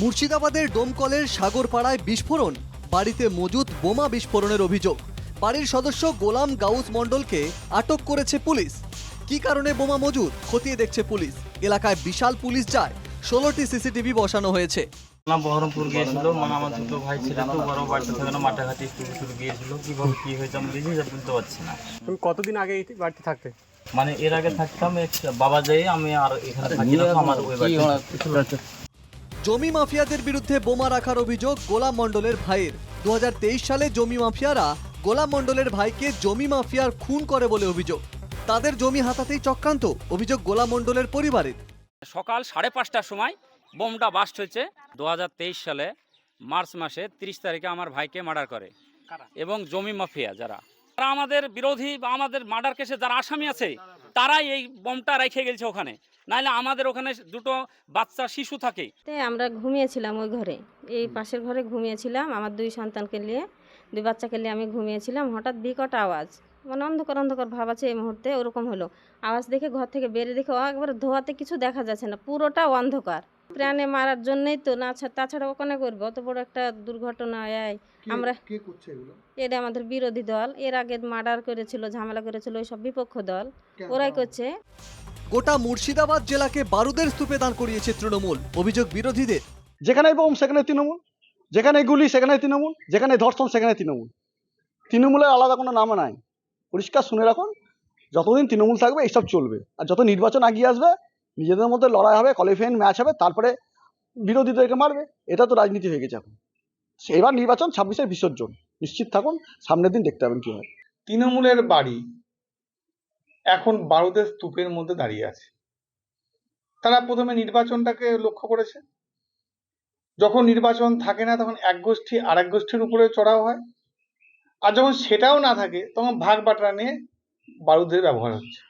মুর্শিদাবাদের ডোমকলের সাগরপাড়ায় বিস্ফোরণ বাড়িতে মজুদ বোমা বিস্ফোরণের অভিযোগ। বাড়ির সদস্য গোলাম গাউস মণ্ডলকে আটক করেছে পুলিশ। কি কারণে বোমা মজুদ খতিয়ে দেখছে পুলিশ। এলাকায় বিশাল পুলিশ যায় ষোলোটি সিসিটিভি বসানো হয়েছে। বহরমপুর গিয়েছিল মানে আমার দুটো ভাই ছিল তো বড় বাড়িতে থাকে না মাঠে ঘাটে একটু কিছু গিয়েছিল। কীভাবে কি হয়েছে আমি বুঝতে পারছি না। তুমি কতদিন আগে বাড়িতে থাকতে? মানে এর আগে থাকতাম বাবা যাই আমি আর এখানে থাকি না আমার ওই বাড়িতে। জমি মাফিয়াদের বিরুদ্ধে বোমা রাখার অভিযোগ গোলাম মণ্ডলের ভাইয়ের। দু হাজার তেইশ সালে জমি মাফিয়ারা গোলাম মণ্ডলের ভাইকে জমি মাফিয়ার খুন করে বলে অভিযোগ। তাদের জমি হাতাতেই চক্রান্ত অভিযোগ গোলাম মণ্ডলের পরিবারের। সকাল সাড়ে পাঁচটার সময় বোমটা বাস্ট হয়েছে। দু হাজার তেইশ সালে মার্চ মাসে তিরিশ তারিখে আমার ভাইকে মার্ডার করে? এবং জমি মাফিয়া যারা। তারা আমাদের বিরোধী বা আমাদের মার্ডার কেসে যারা আসামি আছে তারাই এই বোমটা রেখে গেছে ওখানে। নাহলে আমাদের ওখানে দুটো বাচ্চা শিশু থাকে। আমরা ঘুমিয়েছিলাম ওই ঘরে। এই পাশের ঘরে ঘুমিয়েছিলাম। আমার দুই সন্তানকে নিয়ে দুই বাচ্চাকে নিয়ে আমি ঘুমিয়েছিলাম। হঠাৎ বিকট আওয়াজ। মানে অন্ধকার অন্ধকার ভাব আছে এই মুহূর্তে ওরকম হলো। আওয়াজ দেখে ঘর থেকে বেরিয়ে দেখে একবার ধোয়াতে কিছু দেখা যাচ্ছে না। পুরোটা অন্ধকার। প্রাণে মারার জন্যই তো না ছা- তাছাড়া ওখানে করব? অত বড় একটা দুর্ঘটনা এই আমরা কে করছে এগুলো? এটা আমাদের বিরোধী দল। এর আগে মার্ডার করেছিল ঝামেলা করেছিল ওই সব বিপক্ষ দল। ওরাই করছে। গোটা মুর্শিদাবাদ জেলাকে বারুদের স্তূপে দান করিয়েছে তৃণমূল। অভিযোগ বিরোধীদের। যেখানে বোম সেখানে তৃণমূল। যেখানে গুলি সেখানে তৃণমূল। যেখানে ধর্ষণ সেখানে তৃণমূল। তৃণমূলের আলাদা কোনো নাম নাই। পরিষ্কার শুনে রাখুন যতদিন তৃণমূল থাকবে এইসব চলবে। আর যত নির্বাচন আগিয়ে আসবে নিজেদের মধ্যে লড়াই হবে কোয়ালিফাইন ম্যাচ হবে, তারপরে বিরোধীদেরকে মারবে। এটা তো রাজনীতি হয়ে গেছে এখন। এবার নির্বাচন ছাব্বিশের বিসর্জন। নিশ্চিত থাকুন, সামনের দিন দেখতে পাবেন কি হয়। তৃণমূলের বাড়ি এখন বারুদের স্তূপের মধ্যে দাঁড়িয়ে আছে। তারা প্রথমে নির্বাচনটাকে লক্ষ্য করেছে। যখন নির্বাচন থাকে না, তখন এক গোষ্ঠী আর এক গোষ্ঠীর উপরে চড়াও হয়। আর যখন সেটাও না থাকে, তখন ভাগ বাটরা নিয়ে বারুদের ব্যবহার হচ্ছে।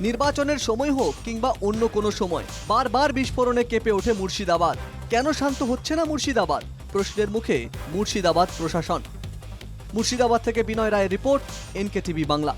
নির্বাচনের সময় হোক কিংবা অন্য কোনো সময়, বারবার বিস্ফোরণে কেঁপে ওঠে মুর্শিদাবাদ। কেন শান্ত হচ্ছে না মুর্শিদাবাদ? প্রশ্নের মুখে মুর্শিদাবাদ প্রশাসন। মুর্শিদাবাদ থেকে বিনয় রায়ের রিপোর্ট এনকে টিভি বাংলা।